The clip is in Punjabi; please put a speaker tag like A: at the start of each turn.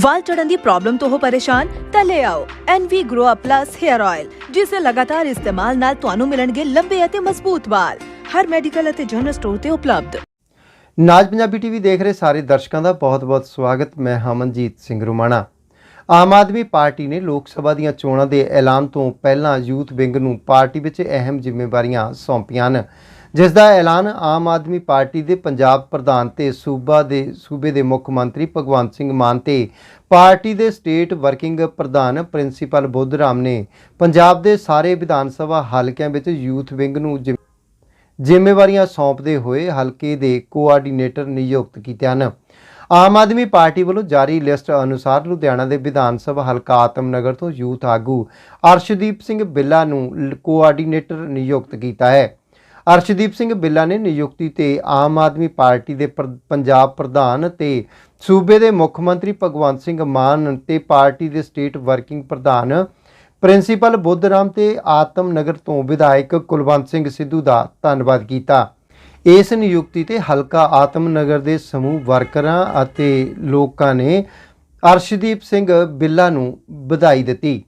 A: ਵਾਲ ਚੜਨ ਦੀ ਪ੍ਰੋਬਲਮ ਤੋਂ ਹੋ ਪਰੇਸ਼ਾਨ, ਤਾਂ ਲੈ ਆਓ NV Grow Up Plus Hair Oil ਜਿਸ ਦੇ ਲਗਾਤਾਰ ਇਸਤੇਮਾਲ ਨਾਲ ਤੁਹਾਨੂੰ ਮਿਲਣਗੇ ਲੰਬੇ ਅਤੇ ਮਜ਼ਬੂਤ ਵਾਲ। ਹਰ ਮੈਡੀਕਲ ਅਤੇ ਜਨਰਲ ਸਟੋਰ ਤੇ ਉਪਲਬਧ।
B: ਨਾਜ ਪੰਜਾਬੀ ਟੀਵੀ ਦੇਖ ਰਹੇ ਸਾਰੇ ਦਰਸ਼ਕਾਂ ਦਾ ਬਹੁਤ-ਬਹੁਤ ਸਵਾਗਤ। ਮੈਂ ਹਮਨਜੀਤ ਸਿੰਘ ਰੁਮਾਣਾ। ਆਮ ਆਦਮੀ ਪਾਰਟੀ ਨੇ ਲੋਕ ਸਭਾ ਦੀਆਂ ਚੋਣਾਂ ਦੇ ਐਲਾਨ ਤੋਂ ਪਹਿਲਾਂ ਯੂਥ ਵਿੰਗ ਨੂੰ ਪਾਰਟੀ ਵਿੱਚ ਅਹਿਮ ਜ਼ਿੰਮੇਵਾਰੀਆਂ ਸੌਂਪੀਆਂ ਹਨ। ਜਿਸ ਦਾ ਐਲਾਨ ਆਮ ਆਦਮੀ ਪਾਰਟੀ ਦੇ ਪੰਜਾਬ ਪ੍ਰਧਾਨ ਤੇ ਸੂਬਾ ਦੇ, ਸੂਬੇ ਦੇ ਮੁੱਖ ਮੰਤਰੀ ਭਗਵੰਤ ਸਿੰਘ ਮਾਨ ਤੇ ਪਾਰਟੀ ਦੇ ਸਟੇਟ ਵਰਕਿੰਗ ਪ੍ਰਧਾਨ ਪ੍ਰਿੰਸੀਪਲ ਬੁੱਧਰਾਮ ਨੇ ਪੰਜਾਬ ਦੇ ਸਾਰੇ ਵਿਧਾਨ ਸਭਾ ਹਲਕਿਆਂ ਵਿੱਚ ਯੂਥ ਵਿੰਗ ਨੂੰ ਜ਼ਿੰਮ- ਜ਼ਿੰਮੇਵਾਰੀਆਂ ਸੌਂਪਦੇ ਹੋਏ ਹਲਕੇ ਦੇ ਕੋਆਰਡੀਨੇਟਰ ਨਿਯੁਕਤ ਕੀਤੇ ਹਨ। ਆਮ ਆਦਮੀ ਪਾਰਟੀ ਵੱਲੋਂ ਜਾਰੀ ਲਿਸਟ ਅਨੁਸਾਰ ਲੁਧਿਆਣਾ ਦੇ ਵਿਧਾਨ ਸਭਾ ਹਲਕਾ ਆਤਮਨਗਰ ਤੋਂ ਯੂਥ ਆਗੂ ਅਰਸ਼ਦੀਪ ਸਿੰਘ ਬਿੱਲਾ ਨੂੰ ਕੋਆਰਡੀਨੇਟਰ ਨਿਯੁਕਤ ਕੀਤਾ ਹੈ। ਅਰਸ਼ਦੀਪ ਸਿੰਘ ਬਿੱਲਾ ਨੇ ਨਿਯੁਕਤੀ ਤੇ ਆਮ ਆਦਮੀ ਪਾਰਟੀ ਦੇ ਪ੍ਰ- ਪੰਜਾਬ ਪ੍ਰਧਾਨ ਤੇ ਸੂਬੇ ਦੇ ਮੁੱਖ ਮੰਤਰੀ ਭਗਵੰਤ ਸਿੰਘ ਮਾਨ ਤੇ ਪਾਰਟੀ ਦੇ ਸਟੇਟ ਵਰਕਿੰਗ ਪ੍ਰਧਾਨ ਪ੍ਰਿੰਸੀਪਲ ਬੁੱਧਰਾਮ ਤੇ ਆਤਮ ਨਗਰ ਤੋਂ ਵਿਧਾਇਕ ਕੁਲਵੰਤ ਸਿੰਘ ਸਿੱਧੂ ਦਾ ਧੰਨਵਾਦ ਕੀਤਾ। ਇਸ ਨਿਯੁਕਤੀ ਤੇ ਹਲਕਾ ਆਤਮ ਨਗਰ ਦੇ ਸਮੂਹ ਵਰਕਰਾਂ ਅਤੇ ਲੋਕਾਂ ਨੇ ਅਰਸ਼ਦੀਪ ਸਿੰਘ ਬਿੱਲਾ ਨੂੰ ਵਧਾਈ ਦਿੱਤੀ।